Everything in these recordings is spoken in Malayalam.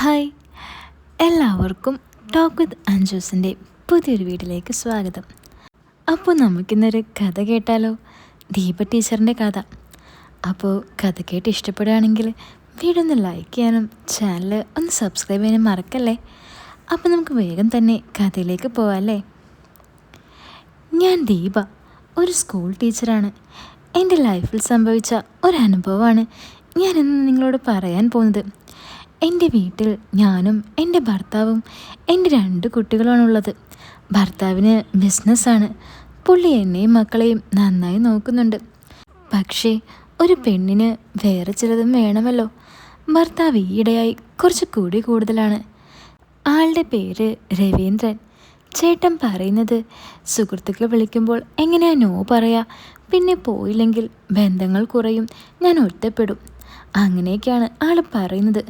ഹായ്. എല്ലാവർക്കും ടോക്ക് വിത്ത് അഞ്ജൂസിന്റെ പുതിയൊരു വീട്ടിലേക്ക് സ്വാഗതം. അപ്പോൾ നമുക്കിന്നൊരു കഥ കേട്ടാലോ? ദീപ ടീച്ചറിന്റെ കഥ. അപ്പോൾ കഥ കേട്ട് ഇഷ്ടപ്പെടുകയാണെങ്കിൽ വീഡിയോ ഒന്ന് ലൈക്ക് ചെയ്യാനും ചാനൽ ഒന്ന് സബ്സ്ക്രൈബ് ചെയ്യാനും മറക്കല്ലേ? അപ്പോൾ നമുക്ക് വേഗം തന്നെ കഥയിലേക്ക് പോവാല്ലേ? ഞാൻ ദീപ ഒരു സ്കൂൾ ടീച്ചറാണ് എന്റെ ലൈഫിൽ സംഭവിച്ച ഒരു അനുഭവമാണ് ഞാൻ നിങ്ങളോട് പറയാൻ പോകുന്നത്. എന്റെ വീട്ടിൽ ഞാനും എന്റെ ഭർത്താവും എന്റെ രണ്ട് കുട്ടികളുമാണുള്ളത്. ഭർത്താവിന് ബിസിനസ്സാണ് പുള്ളി എന്നെയും മക്കളെയും നന്നായി നോക്കുന്നുണ്ട്. പക്ഷേ ഒരു പെണ്ണിന് വേറെ ചിലതും വേണമല്ലോ. ഭർത്താവ് ഈയിടെയായി കുറച്ച് കൂടി കൂടുതലാണ്. ആളുടെ പേര് രവീന്ദ്രൻ. ചേട്ടൻ പറയുന്നത് സുഹൃത്തുക്കൾ വിളിക്കുമ്പോൾ എങ്ങനെയാ നോ പറയാ പിന്നെ പോയില്ലെങ്കിൽ ബന്ധങ്ങൾ കുറയും ഞാൻ ഒറ്റപ്പെടും. അങ്ങനെയൊക്കെയാണ് ആൾ പറയുന്നത്.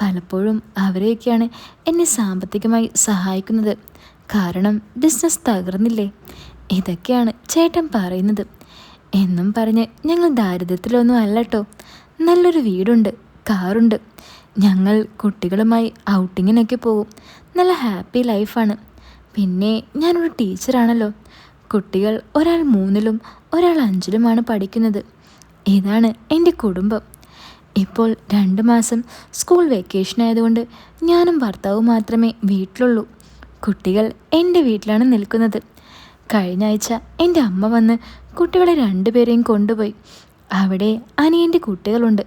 പലപ്പോഴും അവരെയൊക്കെയാണ് എന്നെ സാമ്പത്തികമായി സഹായിക്കുന്നത്. കാരണം ബിസിനസ് തകർന്നില്ലേ? ഇതൊക്കെയാണ് ചേട്ടൻ പറയുന്നത്. എന്നും പറഞ്ഞ് ഞങ്ങൾ ദാരിദ്ര്യത്തിലൊന്നും അല്ലട്ടോ നല്ലൊരു വീടുണ്ട് കാറുണ്ട്. ഞങ്ങൾ കുട്ടികളുമായി ഔട്ടിങ്ങിനൊക്കെ പോകും നല്ല ഹാപ്പി ലൈഫാണ്. പിന്നെ ഞാനൊരു ടീച്ചറാണല്ലോ. കുട്ടികൾ ഒരാൾ മൂന്നിലും ഒരാൾ അഞ്ചിലുമാണ് പഠിക്കുന്നത്. ഇതാണ് എന്റെ കുടുംബം. ഇപ്പോൾ രണ്ട് മാസം സ്കൂൾ വെക്കേഷൻ ആയതുകൊണ്ട് ഞാനും ഭർത്താവും മാത്രമേ വീട്ടിലുള്ളൂ. കുട്ടികൾ എന്റെ വീട്ടിലാണ് നിൽക്കുന്നത്. കഴിഞ്ഞ ആഴ്ച എന്റെ അമ്മ വന്ന് കുട്ടികളെ രണ്ടുപേരെയും കൊണ്ടുപോയി. അവിടെ അനിയന്റെ കുട്ടികളുണ്ട്.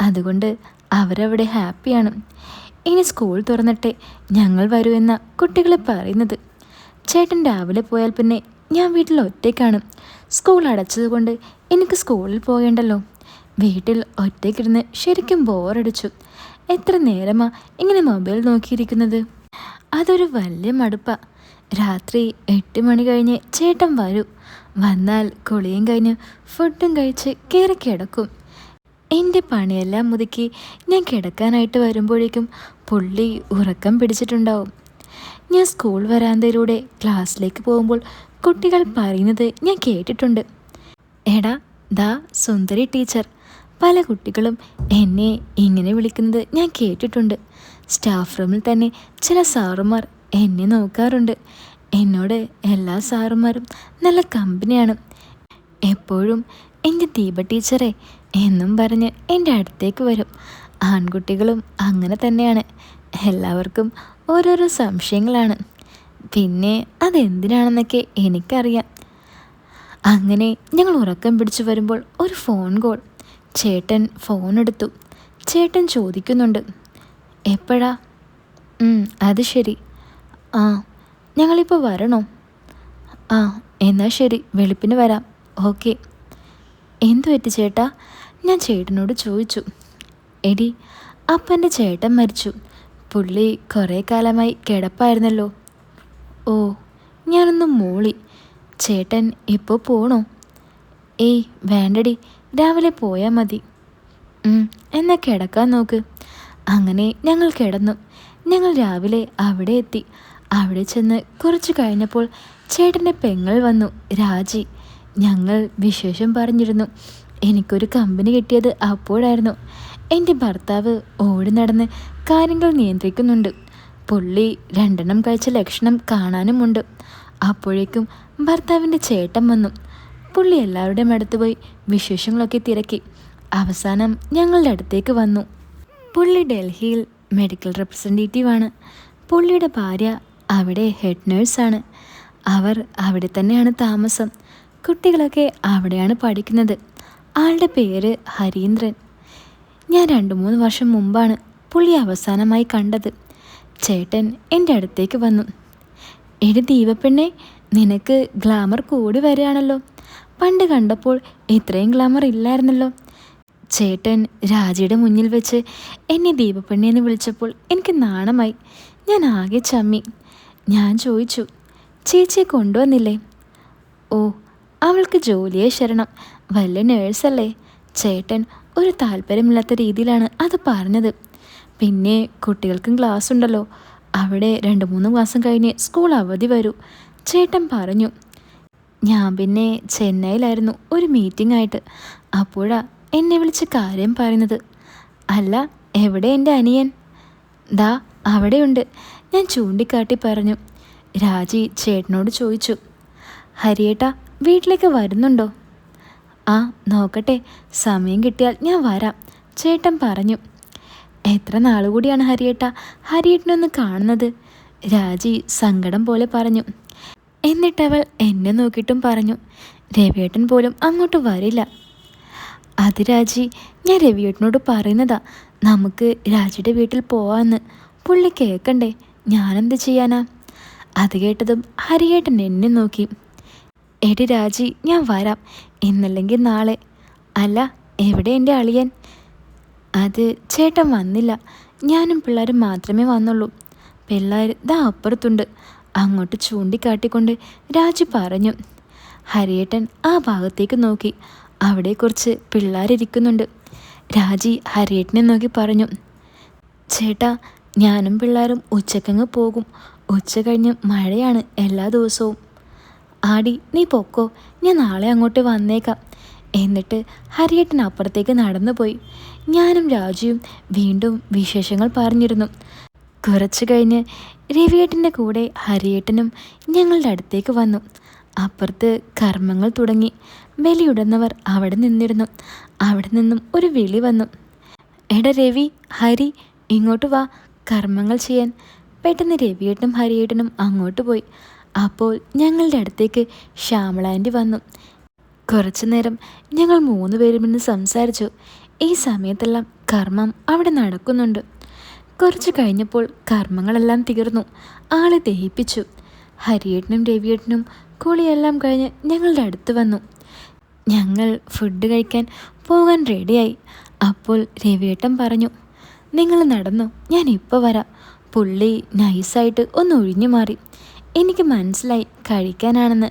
അതുകൊണ്ട് അവരവിടെ ഹാപ്പിയാണ്. ഇനി സ്കൂൾ തുറന്നിട്ട് ഞങ്ങൾ വരൂ എന്ന കുട്ടികൾ പറയുന്നത്. ചേട്ടൻ രാവിലെ പോയാൽ പിന്നെ ഞാൻ വീട്ടിൽ ഒറ്റയ്ക്കാണ്. സ്കൂൾ അടച്ചതുകൊണ്ട് എനിക്ക് സ്കൂളിൽ പോകേണ്ടല്ലോ. വീട്ടിൽ ഒറ്റയ്ക്കിരുന്ന് ശരിക്കും ബോറടിച്ചു എത്ര നേരമാ ഇങ്ങനെ മൊബൈൽ നോക്കിയിരിക്കുന്നത്? അതൊരു വലിയ മടുപ്പ. രാത്രി എട്ട് മണി കഴിഞ്ഞ് ചേട്ടൻ വരൂ. വന്നാൽ കുളിയും കഴിഞ്ഞ് ഫുഡും കഴിച്ച് കയറി കിടക്കും. എന്റെ പണിയെല്ലാം മുതുക്കി ഞാൻ കിടക്കാനായിട്ട് വരുമ്പോഴേക്കും പുള്ളി ഉറക്കം പിടിച്ചിട്ടുണ്ടാവും. ഞാൻ സ്കൂൾ വരാന്തയിലൂടെ ക്ലാസ്സിലേക്ക് പോകുമ്പോൾ കുട്ടികൾ പറയുന്നത് ഞാൻ കേട്ടിട്ടുണ്ട്. എടാ ദാ സുന്ദരി ടീച്ചർ പല കുട്ടികളും എന്നെ ഇങ്ങനെ വിളിക്കുന്നത് ഞാൻ കേട്ടിട്ടുണ്ട്. സ്റ്റാഫ് റൂമിൽ തന്നെ ചില സാറുമാർ എന്നെ നോക്കാറുണ്ട്. എന്നോട് എല്ലാ സാറുമാരും നല്ല കമ്പനിയാണ്. എപ്പോഴും എന്റെ ദീപ ടീച്ചറെ എന്നും പറഞ്ഞ് എന്റെ അടുത്തേക്ക് വരും. ആൺകുട്ടികളും അങ്ങനെ തന്നെയാണ്. എല്ലാവർക്കും ഓരോരോ സംശയങ്ങളാണ്. പിന്നെ അതെന്തിനാണെന്നൊക്കെ എനിക്കറിയാം. അങ്ങനെ ഞങ്ങൾ ഉറക്കം പിടിച്ചു വരുമ്പോൾ ഒരു ഫോൺ കോൾ. ചേട്ടൻ ഫോൺ എടുത്തു ചേട്ടൻ ചോദിക്കുന്നുണ്ട്. എപ്പോഴാ? അത് ശരി. ആ ഞങ്ങളിപ്പോൾ വരണോ? ആ എന്നാൽ ശരി വെളുപ്പിന് വരാം. ഓക്കെ. എന്തു പറ്റി ചേട്ടാ? ഞാൻ ചേട്ടനോട് ചോദിച്ചു. എടി അപ്പന്റെ ചേട്ടൻ മരിച്ചു. പുള്ളി കുറേ കാലമായി കിടപ്പായിരുന്നല്ലോ. ഓ ഞാനൊന്ന് മൂളി. ചേട്ടൻ ഇപ്പോൾ പോണോ? ഏയ് വേണ്ടടി. രാവിലെ പോയാൽ മതി. എന്നാൽ കിടക്കാൻ നോക്ക്. അങ്ങനെ ഞങ്ങൾ കിടന്നു. ഞങ്ങൾ രാവിലെ അവിടെ എത്തി. അവിടെ ചെന്ന് കുറച്ച് കഴിഞ്ഞപ്പോൾ ചേട്ടന്റെ പെങ്ങൾ വന്നു. രാജി ഞങ്ങൾ വിശേഷം പറഞ്ഞിരുന്നു. എനിക്കൊരു കമ്പനി കിട്ടിയത് അപ്പോഴായിരുന്നു. എന്റെ ഭർത്താവ് ഓടി നടന്ന് കാര്യങ്ങൾ നിയന്ത്രിക്കുന്നുണ്ട്. പുള്ളി രണ്ടെണ്ണം കഴിച്ച ലക്ഷണം കാണാനുമുണ്ട്. അപ്പോഴേക്കും ഭർത്താവിന്റെ ചേട്ടൻ വന്നു. പുള്ളി എല്ലാവരുടെയും അടുത്ത് പോയി വിശേഷങ്ങളൊക്കെ തിരക്കി. അവസാനം ഞങ്ങളുടെ അടുത്തേക്ക് വന്നു. പുള്ളി ഡൽഹിയിൽ മെഡിക്കൽ റെപ്രസെന്റേറ്റീവാണ് പുള്ളിയുടെ ഭാര്യ അവിടെ ഹെഡ് നേഴ്സാണ് അവർ അവിടെ തന്നെയാണ് താമസം. കുട്ടികളൊക്കെ അവിടെയാണ് പഠിക്കുന്നത്. ആളുടെ പേര് ഹരീന്ദ്രൻ. ഞാൻ രണ്ട് മൂന്ന് വർഷം മുമ്പാണ് പുള്ളി അവസാനമായി കണ്ടത്. ചേട്ടൻ എന്റെ അടുത്തേക്ക് വന്നു. എടി ദീപപ്പെണ്ണെ നിനക്ക് ഗ്ലാമർ കൂടി വരികയാണല്ലോ. പണ്ട് കണ്ടപ്പോൾ ഇത്രയും ഗ്ലാമർ ഇല്ലായിരുന്നല്ലോ. ചേട്ടൻ രാജിയുടെ മുന്നിൽ വെച്ച് എന്നെ ദീപപ്പെണ്ണി എന്ന് വിളിച്ചപ്പോൾ എനിക്ക് നാണമായി. ഞാൻ ആകെ ചമ്മി. ഞാൻ ചോദിച്ചു ചേച്ചിയെ കൊണ്ടുവന്നില്ലേ? ഓ അവൾക്ക് ജോലിയെ ശരണം. വല്ല നേഴ്സല്ലേ ചേട്ടൻ ഒരു താല്പര്യമില്ലാത്ത രീതിയിലാണ് അത് പറഞ്ഞത്. പിന്നെ കുട്ടികൾക്കും ക്ലാസ് ഉണ്ടല്ലോ. അവിടെ രണ്ട് മൂന്ന് മാസം കഴിഞ്ഞ് സ്കൂൾ അവധി വരൂ. ചേട്ടൻ പറഞ്ഞു ഞാൻ പിന്നെ ചെന്നൈയിലായിരുന്നു ഒരു മീറ്റിംഗ് ആയിട്ട്. അപ്പോഴാ എന്നെ വിളിച്ച് കാര്യം പറയുന്നത്. അല്ല എവിടെ എന്റെ അനിയൻ? ദാ അവിടെയുണ്ട്. ഞാൻ ചൂണ്ടിക്കാട്ടി പറഞ്ഞു. രാജി ചേട്ടനോട് ചോദിച്ചു. ഹരിയേട്ടാ വീട്ടിലേക്ക് വരുന്നുണ്ടോ? ആ നോക്കട്ടെ. സമയം കിട്ടിയാൽ ഞാൻ വരാം ചേട്ടൻ പറഞ്ഞു. എത്ര നാളുകൂടിയാണ് ഹരിയേട്ട ഹരിയേട്ടനൊന്ന് കാണുന്നത്? രാജി സങ്കടം പോലെ പറഞ്ഞു. എന്നിട്ടവൾ എന്നെ നോക്കിയിട്ടും പറഞ്ഞു രവിയേട്ടൻ പോലും അങ്ങോട്ട് വരില്ല. അത് രാജി ഞാൻ രവിയേട്ടനോട് പറയുന്നതാ നമുക്ക് രാജിയുടെ വീട്ടിൽ പോവാന്ന്. പുള്ളി കേൾക്കണ്ടേ ഞാനെന്ത് ചെയ്യാനാ? അത് കേട്ടതും ഹരിയേട്ടൻ എന്നെ നോക്കി. എടി രാജി ഞാൻ വരാം ഇന്നല്ലെങ്കിൽ നാളെ. അല്ല എവിടെ എന്റെ അളിയൻ? അത് ചേട്ടൻ വന്നില്ല ഞാനും പിള്ളേരും മാത്രമേ വന്നുള്ളൂ. പിള്ളേർ ഇതാ അപ്പുറത്തുണ്ട് അങ്ങോട്ട് ചൂണ്ടിക്കാട്ടിക്കൊണ്ട് രാജു പറഞ്ഞു. ഹരിയേട്ടൻ ആ ഭാഗത്തേക്ക് നോക്കി. അവിടെ കുറച്ച് പിള്ളേരിരിക്കുന്നുണ്ട്. രാജി ഹരിയേട്ടനെ നോക്കി പറഞ്ഞു. ചേട്ടാ ഞാനും പിള്ളേരും ഉച്ചക്കങ്ങ് പോകും. ഉച്ച കഴിഞ്ഞ് മഴയാണ് എല്ലാ ദിവസവും. ആടി നീ പൊക്കോ. ഞാൻ നാളെ അങ്ങോട്ട് വന്നേക്കാം. എന്നിട്ട് ഹരിയേട്ടൻ അപ്പുറത്തേക്ക് നടന്നു പോയി ഞാനും രാജുവും വീണ്ടും വിശേഷങ്ങൾ പറഞ്ഞിരുന്നു. കുറച്ചു കഴിഞ്ഞ് രവിയേട്ടന്റെ കൂടെ ഹരിയേട്ടനും ഞങ്ങളുടെ അടുത്തേക്ക് വന്നു. അപ്പുറത്ത് കർമ്മങ്ങൾ തുടങ്ങി. ബലിയുടന്നവർ അവിടെ നിന്നിരുന്നു. അവിടെ നിന്നും ഒരു വിളി വന്നു. എടാ രവി ഹരി ഇങ്ങോട്ട് വാ. കർമ്മങ്ങൾ ചെയ്യാൻ. പെട്ടെന്ന് രവിയേട്ടനും ഹരിയേട്ടനും അങ്ങോട്ട് പോയി. അപ്പോൾ ഞങ്ങളുടെ അടുത്തേക്ക് ശ്യാമളാന്റി വന്നു. കുറച്ചു നേരം ഞങ്ങൾ മൂന്ന് പേരും ഇന്ന് സംസാരിച്ചു. ഈ സമയത്തെല്ലാം കർമ്മം അവിടെ നടക്കുന്നുണ്ട്. കുറച്ച് കഴിഞ്ഞപ്പോൾ കർമ്മങ്ങളെല്ലാം തീർന്നു. ആളെ ദഹിപ്പിച്ചു. ഹരിയേട്ടനും രവിയേട്ടനും കുളിയെല്ലാം കഴിഞ്ഞ് ഞങ്ങളുടെ അടുത്ത് വന്നു. ഞങ്ങൾ ഫുഡ് കഴിക്കാൻ പോകാൻ റെഡിയായി അപ്പോൾ രവിയേട്ടൻ പറഞ്ഞു നിങ്ങൾ നടന്നു ഞാൻ ഇപ്പോൾ വരാം. പുള്ളി നൈസായിട്ട് ഒന്ന് ഒഴിഞ്ഞു മാറി. എനിക്ക് മനസ്സിലായി കഴിക്കാനാണെന്ന്.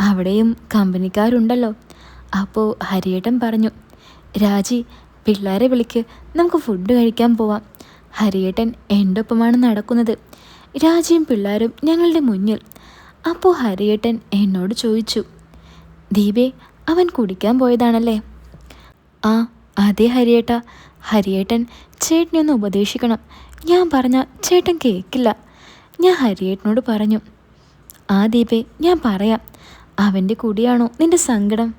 അവിടെയും കമ്പനിക്കാരുണ്ടല്ലോ. അപ്പോൾ ഹരിയേട്ടൻ പറഞ്ഞു രാജി പിള്ളേരെ വിളിക്ക്. നമുക്ക് ഫുഡ് കഴിക്കാൻ പോവാം. ഹരിയേട്ടൻ എന്റെ ഒപ്പമാണ് നടക്കുന്നത്. രാജയും പിള്ളേരും ഞങ്ങളുടെ മുന്നിൽ. അപ്പോൾ ഹരിയേട്ടൻ എന്നോട് ചോദിച്ചു ദീപേ അവൻ കുടിക്കാൻ പോയതാണല്ലേ? ആ അതെ ഹരിയേട്ട. ഹരിയേട്ടൻ ചേട്ടനെ ഒന്ന് ഉപദേശിക്കണം. ഞാൻ പറഞ്ഞ ചേട്ടൻ കേൾക്കില്ല ഞാൻ ഹരിയേട്ടനോട് പറഞ്ഞു ആ ദീപേ ഞാൻ പറയാം. അവന്റെ കൂടിയാണോ നിന്റെ സങ്കടം?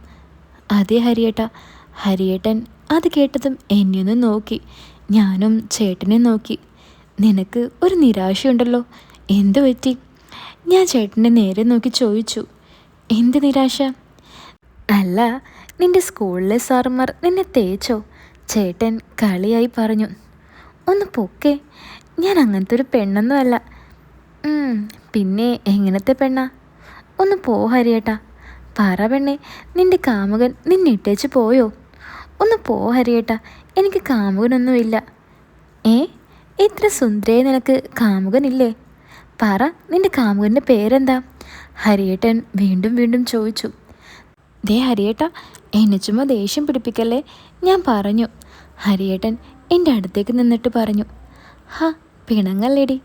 അതെ ഹരിയേട്ട. ഹരിയേട്ടൻ അത് കേട്ടതും എന്നെ ഒന്ന് നോക്കി. ഞാനും ചേട്ടനെ നോക്കി. നിനക്ക് ഒരു നിരാശയുണ്ടല്ലോ? എന്തു പറ്റി? ഞാൻ ചേട്ടനെ നേരെ നോക്കി ചോദിച്ചു. എന്ത് നിരാശ? അല്ല നിന്റെ സ്കൂളിലെ സാറുമാർ നിന്നെ തേച്ചോ? ചേട്ടൻ കളിയായി പറഞ്ഞു. ഒന്ന് പൊക്കെ. ഞാൻ അങ്ങനത്തെ ഒരു പെണ്ണൊന്നുമല്ല പിന്നെ എങ്ങനത്തെ പെണ്ണാ? ഒന്ന് പോ ഹരിയേട്ടാ. പറ പെണ്ണെ നിന്റെ കാമുകൻ നിന്നിട്ടേച്ച് പോയോ? ഒന്ന് പോ ഹരിയേട്ടാ. എനിക്ക് കാമുകനൊന്നുമില്ല. ഏ? ഇത്ര സുന്ദരയെ നിനക്ക് കാമുകനില്ലേ? പറ നിന്റെ കാമുകന്റെ പേരെന്താ? ഹരിയേട്ടൻ വീണ്ടും വീണ്ടും ചോദിച്ചു. ദേ ഹരിയേട്ട എന്നെ ചുമ്മാ ദേഷ്യം പിടിപ്പിക്കല്ലേ? ഞാൻ പറഞ്ഞു. ഹരിയേട്ടൻ എന്റെ അടുത്തേക്ക് നിന്നിട്ട് പറഞ്ഞു. ഹ പിണങ്ങല്ലേടി.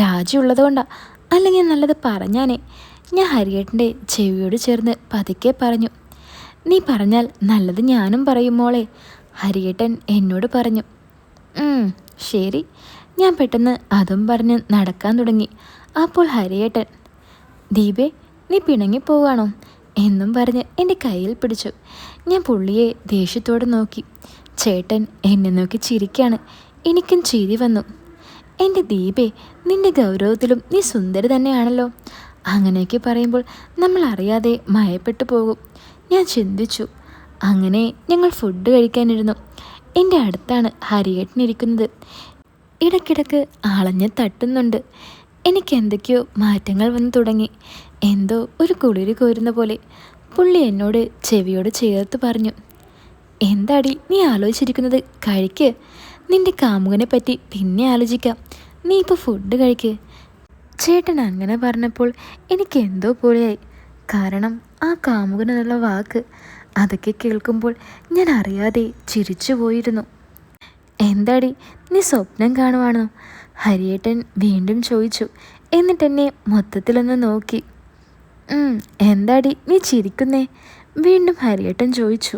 രാജി ഉള്ളതുകൊണ്ടാ. അല്ലെങ്കിൽ നല്ലത് പറഞ്ഞാനേ. ഞാൻ ഹരിയേട്ടന്റെ ചെവിയോട് ചേർന്ന് പതുക്കെ പറഞ്ഞു. നീ പറഞ്ഞാൽ നല്ലത് ഞാനും പറയും മോളെ. ഹരിയേട്ടൻ എന്നോട് പറഞ്ഞു. ശരി. ഞാൻ പെട്ടെന്ന് അതും പറഞ്ഞ് നടക്കാൻ തുടങ്ങി. അപ്പോൾ ഹരിയേട്ടൻ ദീപേ നീ പിണങ്ങിപ്പോവാണോ എന്നും പറഞ്ഞ് എന്റെ കയ്യിൽ പിടിച്ചു. ഞാൻ പുള്ളിയെ ദേഷ്യത്തോടെ നോക്കി. ചേട്ടൻ എന്നെ നോക്കി ചിരിക്കാണ്. എനിക്കും ചിരി വന്നു. എന്റെ ദീപേ നിന്റെ ഗൗരവത്തിലും നീ സുന്ദരി തന്നെയാണല്ലോ. അങ്ങനെയൊക്കെ പറയുമ്പോൾ നമ്മൾ അറിയാതെ മയപ്പെട്ടു പോകും. ഞാൻ ചിന്തിച്ചു. അങ്ങനെ ഞങ്ങൾ ഫുഡ് കഴിക്കാനിരുന്നു. എന്റെ അടുത്താണ് ഹരിയേട്ടനിരിക്കുന്നത് ഇടയ്ക്കിടയ്ക്ക് ആളഞ്ഞ് തട്ടുന്നുണ്ട്. എനിക്ക് എന്തൊക്കെയോ മാറ്റങ്ങൾ വന്നു തുടങ്ങി. എന്തോ ഒരു കുളിരി കോരുന്ന പോലെ പുള്ളി എന്നോട് ചെവിയോട് ചേർത്ത് പറഞ്ഞു. എന്താടി നീ ആലോചിച്ചിരിക്കുന്നത്? കഴിക്ക്. നിന്റെ കാമുകനെ പറ്റി പിന്നെ ആലോചിക്കാം. നീ ഇപ്പോൾ ഫുഡ് കഴിക്ക്. ചേട്ടൻ അങ്ങനെ പറഞ്ഞപ്പോൾ എനിക്ക് എന്തോ പോലെയായി. കാരണം ആ കാമുകനെന്നുള്ള വാക്ക് അതൊക്കെ കേൾക്കുമ്പോൾ ഞാൻ അറിയാതെ ചിരിച്ചു പോയിരുന്നു. എന്താടി നീ സ്വപ്നം കാണുവാണോ? ഹരിയേട്ടൻ വീണ്ടും ചോദിച്ചു. എന്നിട്ടെന്നെ മൊത്തത്തിലൊന്ന് നോക്കി. എന്താടി നീ ചിരിക്കുന്നേ? വീണ്ടും ഹരിയേട്ടൻ ചോദിച്ചു.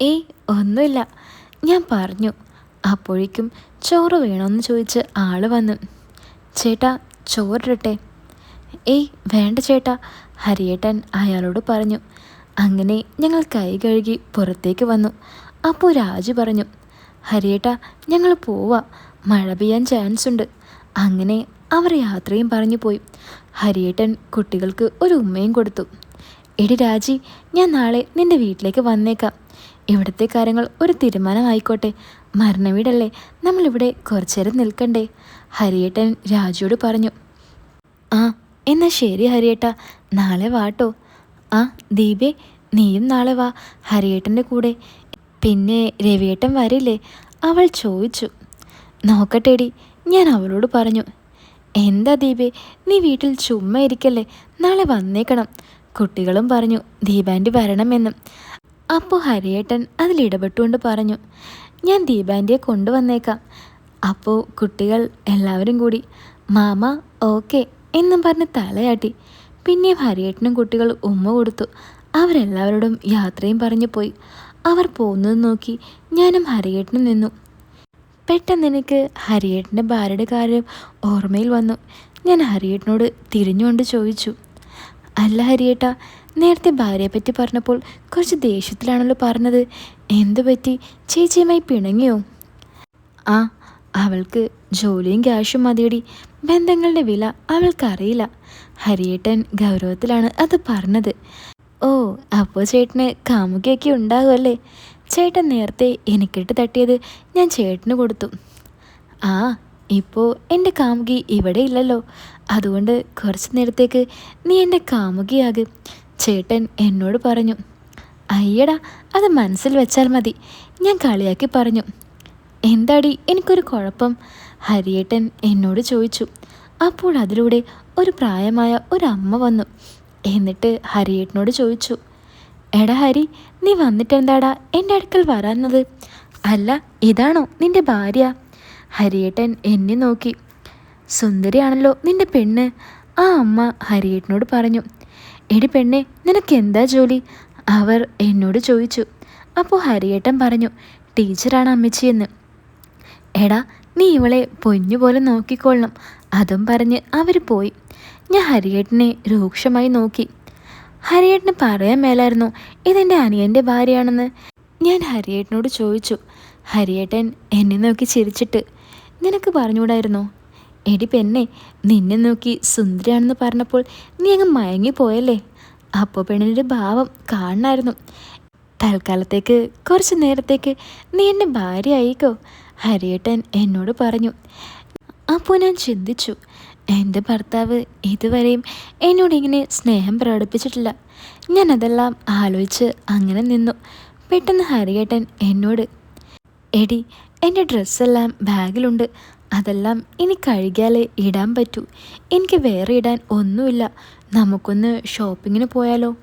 ഏയ് ഒന്നുമില്ല. ഞാൻ പറഞ്ഞു. അപ്പോഴേക്കും ചോറ് വേണമെന്ന് ചോദിച്ച് ആൾ വന്നു. ചേട്ടാ ചോറിട്ടെ ഏയ് വേണ്ട ചേട്ടാ ഹരിയേട്ടൻ അയാളോട് പറഞ്ഞു. അങ്ങനെ ഞങ്ങൾ കൈ കഴുകി പുറത്തേക്ക് വന്നു. അപ്പോൾ രാജു പറഞ്ഞു ഹരിയേട്ട ഞങ്ങൾ പോവാ. മഴ പെയ്യാൻ ചാൻസ് ഉണ്ട്. അങ്ങനെ അവർ യാത്രയും പറഞ്ഞു പോയി. ഹരിയേട്ടൻ കുട്ടികൾക്ക് ഒരു ഉമ്മയും കൊടുത്തു. എടി രാജി ഞാൻ നാളെ നിന്റെ വീട്ടിലേക്ക് വന്നേക്കാം. ഇവിടുത്തെ കാര്യങ്ങൾ ഒരു തീരുമാനമായിക്കോട്ടെ. മരണവീടല്ലേ നമ്മളിവിടെ കുറച്ചേരം നിൽക്കണ്ടേ? ഹരിയേട്ടൻ രാജുവോട് പറഞ്ഞു. ആ എന്നാ ശരി ഹരിയേട്ട. നാളെ വാട്ടോ ആ ദീപേ നീയും നാളെ വാ. ഹരിയേട്ടന്റെ കൂടെ. പിന്നെ രവിയേട്ടൻ വരില്ലേ? അവൾ ചോദിച്ചു. നോക്കട്ടേടി ഞാൻ അവളോട് പറഞ്ഞു. എന്താ ദീപേ നീ വീട്ടിൽ ചുമ്മാ ഇരിക്കല്ലേ? നാളെ വന്നേക്കണം. കുട്ടികളും പറഞ്ഞു ദീപാന്റെ വരണമെന്നും. അപ്പോൾ ഹരിയേട്ടൻ അതിലിടപെട്ടുകൊണ്ട് പറഞ്ഞു ഞാൻ ദീപാന്റിയെ കൊണ്ടുവന്നേക്കാം. അപ്പോൾ കുട്ടികൾ എല്ലാവരും കൂടി മാമ ഓക്കെ. എന്നും പറഞ്ഞ് തലയാട്ടി. പിന്നെ ഹരിയേട്ടനും കുട്ടികൾ ഉമ്മ കൊടുത്തു. അവരെല്ലാവരോടും യാത്രയും പറഞ്ഞു പോയി. അവർ പോകുന്നത് നോക്കി ഞാനും ഹരിയേട്ടനും നിന്നു. പെട്ടെന്ന് എനിക്ക് ഹരിയേട്ടന്റെ ഭാര്യയുടെ കാര്യം ഓർമ്മയിൽ വന്നു. ഞാൻ ഹരിയേട്ടനോട് തിരിഞ്ഞുകൊണ്ട് ചോദിച്ചു. അല്ല ഹരിയേട്ട നേരത്തെ ഭാര്യയെപ്പറ്റി പറഞ്ഞപ്പോൾ കുറച്ച് ദേഷ്യത്തിലാണല്ലോ പറഞ്ഞത്. എന്തു പറ്റി? ചേച്ചിയുമായി പിണങ്ങിയോ? ആ അവൾക്ക് ജോലിയും ക്യാഷും മതിയടി. ബന്ധങ്ങളുടെ വില അവൾക്കറിയില്ല. ഹരിയേട്ടൻ ഗൗരവത്തിലാണ് അത് പറഞ്ഞത്. ഓ അപ്പോൾ ചേട്ടന് കാമുകിയൊക്കെ ഉണ്ടാകുമല്ലേ? ചേട്ടൻ നേരത്തെ എനിക്കിട്ട് തട്ടിയത് ഞാൻ ചേട്ടന് കൊടുത്തു. ആ ഇപ്പോൾ എന്റെ കാമുകി ഇവിടെ ഇല്ലല്ലോ. അതുകൊണ്ട് കുറച്ച് നേരത്തേക്ക് നീ എന്റെ കാമുകിയാക്. ചേട്ടൻ എന്നോട് പറഞ്ഞു. അയ്യടാ അത് മനസ്സിൽ വെച്ചാൽ മതി. ഞാൻ കളിയാക്കി പറഞ്ഞു. എന്താടി എനിക്കൊരു കുഴപ്പം? ഹരിയേട്ടൻ എന്നോട് ചോദിച്ചു. അപ്പോൾ അതിലൂടെ ഒരു പ്രായമായ ഒരു അമ്മ വന്നു. എന്നിട്ട് ഹരിയേട്ടനോട് ചോദിച്ചു. എടാ ഹരി നീ വന്നിട്ടെന്താടാ എന്റെ അടുക്കൽ വരാന്നത് അല്ല ഇതാണോ നിന്റെ ഭാര്യ? ഹരിയേട്ടൻ എന്നെ നോക്കി. സുന്ദരിയാണല്ലോ നിന്റെ പെണ്ണ്. ആ അമ്മ ഹരിയേട്ടനോട് പറഞ്ഞു. എടി പെണ്ണെ നിനക്ക് എന്താ ജോലി? അവർ എന്നോട് ചോദിച്ചു. അപ്പോൾ ഹരിയേട്ടൻ പറഞ്ഞു ടീച്ചറാണ് അമ്മച്ചിയെന്ന്. എടാ നീ ഇവളെ പൊന്നുപോലെ നോക്കിക്കൊള്ളണം. അതും പറഞ്ഞ് അവർ പോയി. ഞാൻ ഹരിയേട്ടനെ രൂക്ഷമായി നോക്കി. ഹരിയേട്ടന് പറയാൻ മേലായിരുന്നു ഇതെന്റെ അനിയന്റെ ഭാര്യയാണെന്ന്. ഞാൻ ഹരിയേട്ടനോട് ചോദിച്ചു ഹരിയേട്ടൻ എന്നെ നോക്കി ചിരിച്ചിട്ട് നിനക്ക് പറഞ്ഞുകൂടായിരുന്നോ? എടി പെണ്ണെ നിന്നെ നോക്കി സുന്ദരിയാണെന്ന് പറഞ്ഞപ്പോൾ നീ അങ്ങ് മയങ്ങിപ്പോയല്ലേ അപ്പോൾ പെണ്ണിന്റെ ഭാവം കാണണമായിരുന്നു തൽക്കാലത്തേക്ക് കുറച്ച് നേരത്തേക്ക് നീ എന്റെ ഭാര്യ ആയിക്കോ ഹരിയേട്ടൻ എന്നോട് പറഞ്ഞു. അപ്പോൾ ഞാൻ ചിന്തിച്ചു എന്റെ ഭർത്താവ് ഇതുവരെയും എന്നോട് ഇങ്ങനെ സ്നേഹം പ്രകടിപ്പിച്ചിട്ടില്ല. ഞാൻ അതെല്ലാം ആലോചിച്ച് അങ്ങനെ നിന്നു. പെട്ടെന്ന് ഹരിയേട്ടൻ എന്നോട് എടി എന്റെ ഡ്രസ്സെല്ലാം ബാഗിലുണ്ട്. അതെല്ലാം ഇനി കഴുകിയാലേ ഇടാൻ പറ്റൂ. എനിക്ക് വേറെ ഇടാൻ ഒന്നുമില്ല. നമുക്കൊന്ന് ഷോപ്പിങ്ങിന് പോയാലോ?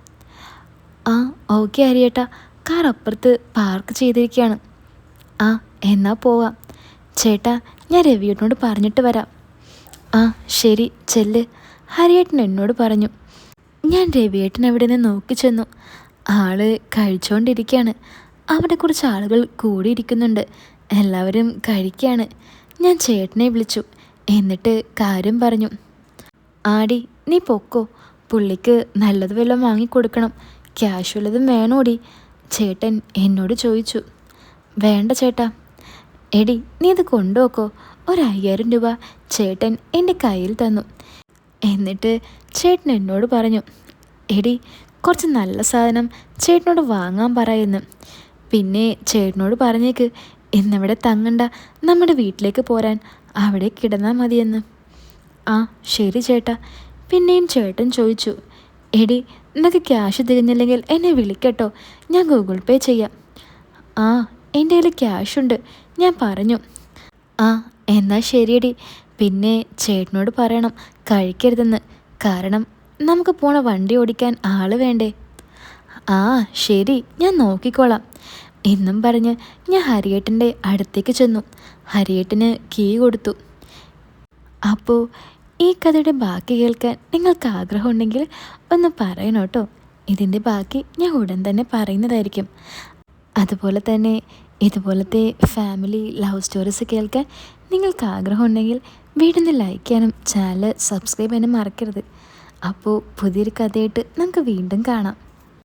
ആ ഓക്കെ ഹരിയേട്ടാ. കാർ അപ്പുറത്ത് പാർക്ക് ചെയ്തിരിക്കുകയാണ്. ആ എന്നാ പോവാം. ചേട്ടാ ഞാൻ രവിയേട്ടനോട് പറഞ്ഞിട്ട് വരാം. ആ ശരി ചെല്ല്. ഹരിയേട്ടൻ എന്നോട് പറഞ്ഞു. ഞാൻ രവിയേട്ടൻ അവിടെ നിന്ന് നോക്കി ചെന്നു. ആൾ കഴിച്ചുകൊണ്ടിരിക്കുകയാണ് അവിടെ കുറച്ച് ആളുകൾ കൂടിയിരിക്കുന്നുണ്ട് എല്ലാവരും കഴിക്കുകയാണ് ഞാൻ ചേട്ടനെ വിളിച്ചു. എന്നിട്ട് കാര്യം പറഞ്ഞു. ആടി നീ പൊക്കോ. പുള്ളിക്ക് നല്ലത് വല്ലതും വാങ്ങിക്കൊടുക്കണം. ക്യാഷ് വല്ലതും വേണോടി. ചേട്ടൻ എന്നോട് ചോദിച്ചു. വേണ്ട ചേട്ടാ. എടി നീ അത് കൊണ്ടുപോക്കോ ഒരു അയ്യായിരം രൂപ ചേട്ടൻ എന്റെ കയ്യിൽ തന്നു. എന്നിട്ട് ചേട്ടൻ എന്നോട് പറഞ്ഞു എടി കുറച്ച് നല്ല സാധനം ചേട്ടനോട് വാങ്ങാൻ പറയുന്നു. പിന്നെ ചേട്ടനോട് പറഞ്ഞേക്ക് ഇന്നിവിടെ തങ്ങണ്ട നമ്മുടെ വീട്ടിലേക്ക് പോരാൻ. അവിടെ കിടന്നാൽ മതിയെന്ന്. ആ ശരി ചേട്ടാ. പിന്നെയും ചേട്ടൻ ചോദിച്ചു എടി നിനക്ക് ക്യാഷ് തികഞ്ഞില്ലെങ്കിൽ എന്നെ വിളിക്കട്ടോ. ഞാൻ ഗൂഗിൾ പേ ചെയ്യാം. ആ എന്റെ കയ്യിൽ ക്യാഷ് ഉണ്ട് ഞാൻ പറഞ്ഞു. ആ എന്നാൽ ശരിയടി. പിന്നെ ചേട്ടനോട് പറയണം കഴിക്കരുതെന്ന്. കാരണം നമുക്ക് പോണ വണ്ടി ഓടിക്കാൻ ആൾ വേണ്ടേ. ആ ശരി ഞാൻ നോക്കിക്കോളാം. എന്നും പറഞ്ഞ് ഞാൻ ഹരിയേട്ടന്റെ അടുത്തേക്ക് ചെന്നു. ഹരിയേട്ടന് കീ കൊടുത്തു. അപ്പോൾ ഈ കഥയുടെ ബാക്കി കേൾക്കാൻ നിങ്ങൾക്ക് ആഗ്രഹമുണ്ടെങ്കിൽ ഒന്ന് പറയണോട്ടോ. ഇതിന്റെ ബാക്കി ഞാൻ ഉടൻ തന്നെ പറയുന്നതായിരിക്കും. അതുപോലെ തന്നെ ഇതുപോലത്തെ ഫാമിലി ലവ് സ്റ്റോറീസ് കേൾക്കാൻ നിങ്ങൾക്ക് ആഗ്രഹമുണ്ടെങ്കിൽ വീടിന് ലൈക്ക് ചെയ്യാനും ചാനൽ സബ്സ്ക്രൈബ് ചെയ്യാനും മറക്കരുത്. അപ്പോൾ പുതിയൊരു കഥയായിട്ട് നമുക്ക് വീണ്ടും കാണാം.